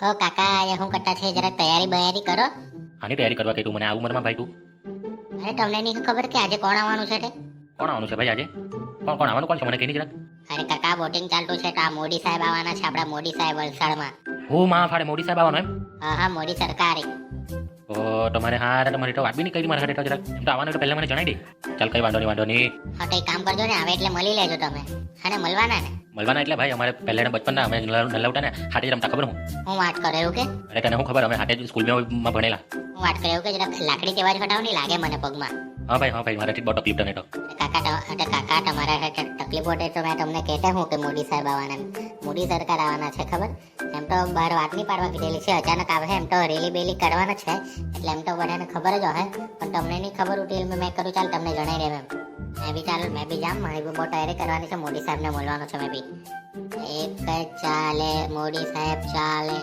હો કાકા એ શું કરતા છે? જરા તૈયારી બયારી કરો. આની તૈયારી કરવા કે તું? મને આવું ઉંમરમાં ભાઈ તું. અરે તમને નહીં ખબર કે આજે કોણ આવવાનું છે તે? કોણ આવવાનું છે ભાઈ આજે? કોણ કોણ આવવાનું? કોણ છે? મને કહી જરાક. અરે કાકા બોટિંગ ચાલતું છે તો આ મોદી સાહેબ આવવાના છે આપણા મોડી સાહેબ વલસાડમાં. હું માં ફાડે મોડી સાહેબ આવવાનો એમ? હા હા મોડી સરકાર. તો તમારે હા તમારે તો વાત બી નહીં કરી મારા હાથે જરાક. એમ તો આવવાનું તો પહેલા મને જણાવી દે. ચાલ કઈ વાંધો નહીં વાંધો નહીં. હા કઈ કામ કરજો ને આવે એટલે મળી લેજો તમે. અને મળવાના ને? મળવાના એટલે ભાઈ અમારે પહેલા બચપનના અમે નલ્લાવટા ને હાથે જ રમતા ખબર હું? હું વાત કરે એવું કે? અરે તને હું ખબર અમે હાથે જ સ્કૂલમાં ભણેલા. હું વાત કરે એવું કે? જરાક લાકડી કેવા જ હટાવ નહીં લાગે મને પગમાં. હા ભાઈ હા ભાઈ મારાથી બહુ તકલીફ તને તો. કાકા કાકા તમારા હાથે તકલીફ પડે તો મેં તમને કહેતા હું કે મોદી સાહેબ આવવાના મોદી સરકાર આવવાના છે ખબર? એમ તો બહાર વાત નહીં પાડવા કીધેલી છે. અચાનક આવે એમ તો રેલી બેલી કરવાના છે. એટલે એમ તો બધાને ખબર જ હશે પણ તમને નહીં ખબર ઉઠી મેં કરું ચાલ તમને જણાઈ દેમ એમ. મેં બી ચાલ મેં બી જામ મારી બી બહુ તૈયારી કરવાની છે મોદી સાહેબને બોલવાનો છે મેં બી. એક ચાલે મોદી સાહેબ ચાલે.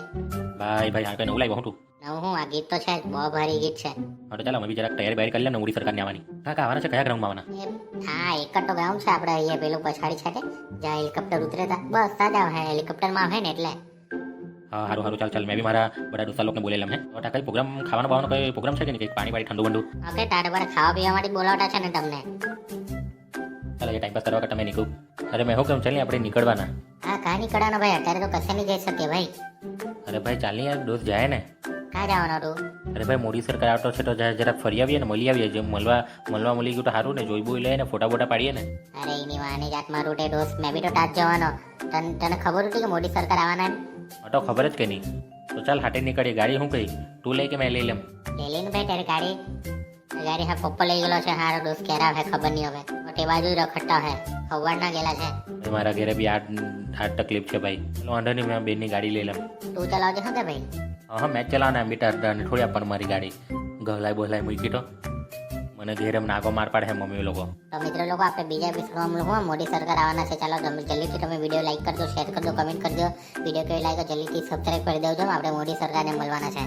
ભાઈ ભાઈ આ કઈ નવું લાવ્યો હું તું? હું આ ગીત તો છે જ બહુ ભારી ગીત છે. હા તો ચાલો અમે બી જરાક તૈયારી કરી લે ને આવવાની હા આવવાના છે કયા ગ્રાઉન્ડમાં આવવાના હા એક તો ગામ છે આપણે અહીંયા પેલું પછાડી છે જ્યાં હેલિકોપ્ટર ઉતરે તા બસ હે હેલિકોપ્ટરમાં આવે ને એટલે. હા સારું ચાલ ચાલ મેં બી મારા બધા દોસ્તા લોકોને બોલેલા મેં કઈ પ્રોગ્રામ ખાવાનો બાવાનો કઈ પ્રોગ્રામ છે કે નહીં? કંઈક પાણી પાણી ઠંડુ બંડુ ઓકે તારે ખાવા પીવા માટે બોલાવતા છે ને તમને. ચાલો એ ટાઈમ પાસ કરવા કરતા મેં નીકળું. અરે મેં શું કેમ ચાલ આપણે નીકળવાના. હા કાં નીકળવાનો ભાઈ? અત્યારે તો કશે નહીં જઈ શકીએ ભાઈ. અરે ભાઈ ચાલ યાર દોસ્ત જાય ને. કાં જવાનો તું. અરે ભાઈ મોદી સરકાર આવતો છે તો જરા ફરી આવીએ ને મળી આવીએ. જે મળવા મળવા મળી ગયું તો સારું ને જોઈ બોઈ લઈએ ને ફોટા બોટા પાડીએ ને. અરે એની વાની જાત મારું તે દોસ્ત મેં બી તો તાજ જવાનો. તને તને ખબર હતી કે મોદી સરકાર આવવાના એમ? તો ખબર જ કે નહીં. તો ચાલ હાટે નીકળીએ. ગાડી હું કહી? તું લઈ કે મેં લઈ લેમ લઈ લઈને ભાઈ તારી ગાડી. ગાડી હા પપ્પા લઈ ગયેલો છે હારો દોસ્ત કેરા હે ખબર નહીં હવે. તો બાજુ રખડતા હે ખબર ના ગયેલા છે. મારા ઘરે બી આ આ તકલીફ છે ભાઈ. વાંધો નહીં મેં બેનની ગાડી લઈ લેમ તું ચલાવજે છે કે ભાઈ? હા મેં જ મીટર તાર થોડી આપણ મારી ગાડી. ગહલાઈ બોલાય મૂકી તો. મને ઘેર નાગો માર પાડે મમ્મી લોકો. તો મિત્રો લોકો આપણે બીજા એપિસોડમાં લોકો મોદી સરકાર આવવાના છે ચાલો તમે જલ્દીથી તમે વીડિયો લાઈક કરજો શેર કરજો કમેન્ટ કરજો. વીડિયો કેવી લાગે જલ્દીથી સબસ્ક્રાઈબ કરી દેજો. આપણે મોદી સરકારને મળવાના છે.